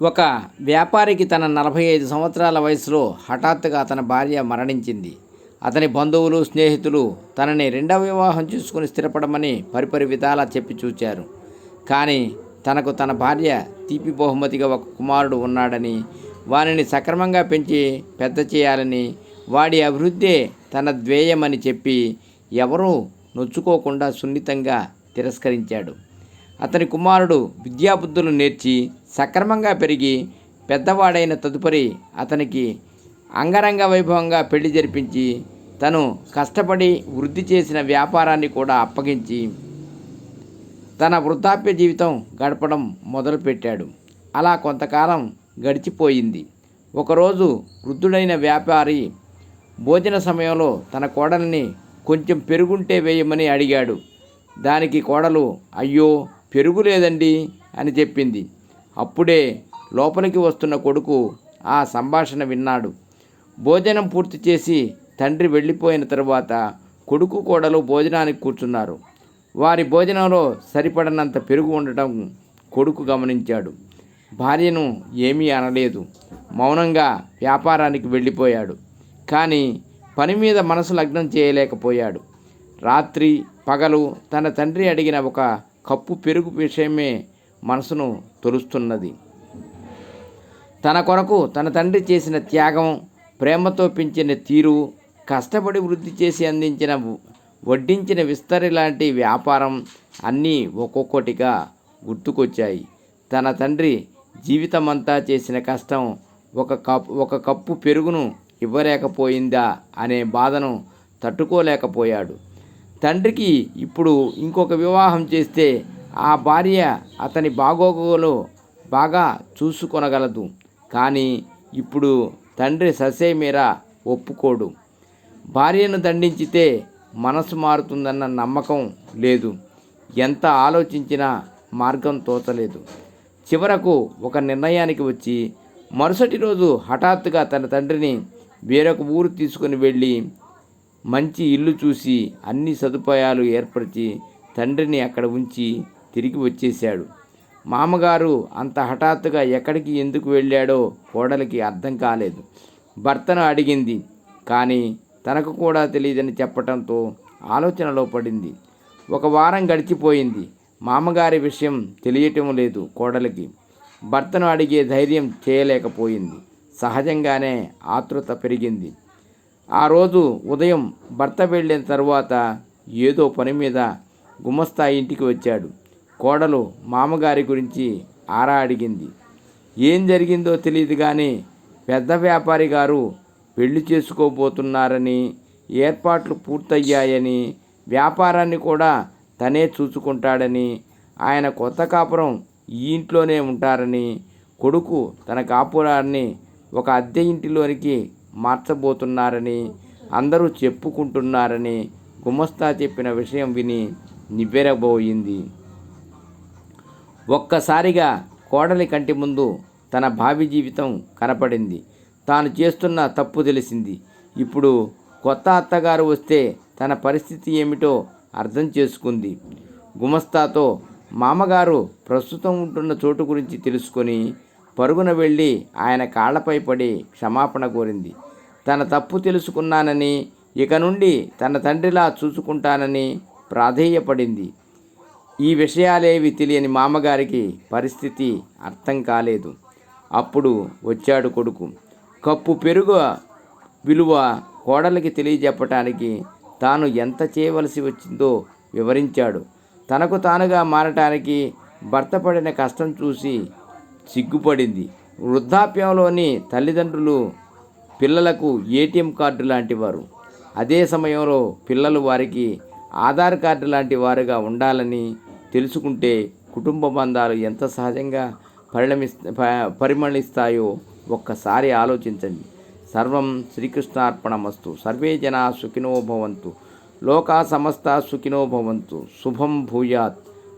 ఒక వ్యాపారికి తన నలభై ఐదు సంవత్సరాల వయసులో హఠాత్తుగా తన భార్య మరణించింది. అతని బంధువులు స్నేహితులు తనని రెండవ వివాహం చేసుకుని స్థిరపడమని పరిపరి విధాలా చెప్పి చూచారు. కానీ తనకు తన భార్య తీపి బహుమతిగా ఒక కుమారుడు ఉన్నాడని వారిని సక్రమంగా పెంచి పెద్ద చేయాలని వాడి అభివృద్ధే తన ధ్యేయమని చెప్పి ఎవరూ నొచ్చుకోకుండా సున్నితంగా తిరస్కరించాడు. అతని కుమారుడు విద్యాబుద్ధులు నేర్చి సక్రమంగా పెరిగి పెద్దవాడైన తదుపరి అతనికి అంగరంగ వైభవంగా పెళ్ళి జరిపించి తను కష్టపడి వృద్ధి చేసిన వ్యాపారాన్ని కూడా అప్పగించి తన వృద్ధాప్య జీవితం గడపడం మొదలుపెట్టాడు. అలా కొంతకాలం గడిచిపోయింది. ఒకరోజు వృద్ధుడైన వ్యాపారి భోజన సమయంలో తన కోడల్ని కొంచెం పెరుగుంటే వేయమని అడిగాడు. దానికి కోడలు అయ్యో పెరుగు లేదండి అని చెప్పింది. అప్పుడే లోపలికి వస్తున్న కొడుకు ఆ సంభాషణ విన్నాడు. భోజనం పూర్తి చేసి తండ్రి వెళ్ళిపోయిన తర్వాత కొడుకు కోడలు భోజనానికి కూర్చున్నారు. వారి భోజనంలో సరిపడనంత పెరుగు ఉండటం కొడుకు గమనించాడు. భార్యను ఏమీ అనలేదు. మౌనంగా వ్యాపారానికి వెళ్ళిపోయాడు. కానీ పని మీద మనసు లగ్నం చేయలేకపోయాడు. రాత్రి పగలు తన తండ్రి అడిగిన ఒక కప్పు పెరుగు విషయమే మనసును తొలుస్తున్నది. తన కొరకు తన తండ్రి చేసిన త్యాగం ప్రేమతో పెంచిన తీరు కష్టపడి వృద్ధి చేసి అందించిన వడ్డించిన విస్తరి లాంటి వ్యాపారం అన్నీ ఒక్కొక్కటిగా గుర్తుకొచ్చాయి. తన తండ్రి జీవితమంతా చేసిన కష్టం ఒక కప్ ఒక కప్పు పెరుగును ఇవ్వలేకపోయిందా అనే బాధను తట్టుకోలేకపోయాడు. తండ్రికి ఇప్పుడు ఇంకొక వివాహం చేస్తే ఆ భార్య అతని బాగోగులు బాగా చూసుకొనగలదు. కానీ ఇప్పుడు తండ్రి ససే మీర ఒప్పుకోడు. భార్యను దండించితే మనసు మారుతుందన్న నమ్మకం లేదు. ఎంత ఆలోచించినా మార్గం తోచలేదు. చివరకు ఒక నిర్ణయానికి వచ్చి మరుసటి రోజు హఠాత్తుగా తన తండ్రిని వేరొక ఊరు తీసుకుని వెళ్ళి మంచి ఇల్లు చూసి అన్ని సదుపాయాలు ఏర్పరిచి తండ్రిని అక్కడ ఉంచి తిరిగి వచ్చేశాడు. మామగారు అంత హఠాత్తుగా ఎక్కడికి ఎందుకు వెళ్ళాడో కోడలికి అర్థం కాలేదు. భర్తను అడిగింది కానీ తనకు కూడా తెలియదని చెప్పటంతో ఆలోచనలో పడింది. ఒక వారం గడిచిపోయింది. మామగారి విషయం తెలియటం లేదు కోడలికి. భర్తను అడిగే ధైర్యం చేయలేకపోయింది. సహజంగానే ఆతృత పెరిగింది. ఆ రోజు ఉదయం భర్త వెళ్ళిన తరువాత ఏదో పని మీద గుమస్తా ఇంటికి వచ్చాడు. కోడలు మామగారి గురించి ఆరా అడిగింది. ఏం జరిగిందో తెలియదు కానీ పెద్ద వ్యాపారి గారు పెళ్ళి చేసుకోబోతున్నారని ఏర్పాట్లు పూర్తయ్యాయని వ్యాపారాన్ని కూడా తనే చూసుకుంటాడని ఆయన కొత్త కాపురం ఈ ఇంట్లోనే ఉంటారని కొడుకు తన కాపురాన్ని ఒక అద్దె ఇంటిలోనికి మార్చబోతున్నారని అందరూ చెప్పుకుంటున్నారని గుమస్తా చెప్పిన విషయం విని నివ్వెరబోయింది. ఒక్కసారిగా కోడలి కంటి ముందు తన భావి జీవితం కనపడింది. తాను చేస్తున్న తప్పు తెలిసింది. ఇప్పుడు కొత్త అత్తగారు వస్తే తన పరిస్థితి ఏమిటో అర్థం చేసుకుంది. గుమస్తాతో మామగారు ప్రస్తుతం ఉంటున్న చోటు గురించి తెలుసుకొని పరుగున వెళ్ళి ఆయన కాళ్ళపై పడి క్షమాపణ కోరింది. తన తప్పు తెలుసుకున్నానని ఇక నుండి తన తండ్రిలా చూసుకుంటానని ప్రాధేయపడింది. ఈ విషయాలేవి తెలియని మామగారికి పరిస్థితి అర్థం కాలేదు. అప్పుడు వచ్చాడు కొడుకు. కప్పు పెరుగు విలువ కోడలికి తెలియజెప్పటానికి తాను ఎంత చేయవలసి వచ్చిందో వివరించాడు. తనకు తానుగా మారటానికి భర్త పడిన కష్టం చూసి సిగ్గుపడింది. వృద్ధాప్యంలోని తల్లిదండ్రులు పిల్లలకు ఏటీఎం కార్డు లాంటి వారు అదే సమయంలో పిల్లలు వారికి ఆధార్ కార్డు లాంటి వారుగా ఉండాలని తెలుసుకుంటే కుటుంబ బంధాలు ఎంత సహజంగా పరిణమి పరిమళిస్తాయో ఒక్కసారి ఆలోచించండి. సర్వం శ్రీకృష్ణార్పణమస్తు. సర్వే జనా సుఖినో భవంతు. లోకా సమస్త సుఖినో భవంతు. శుభం భూయాత్.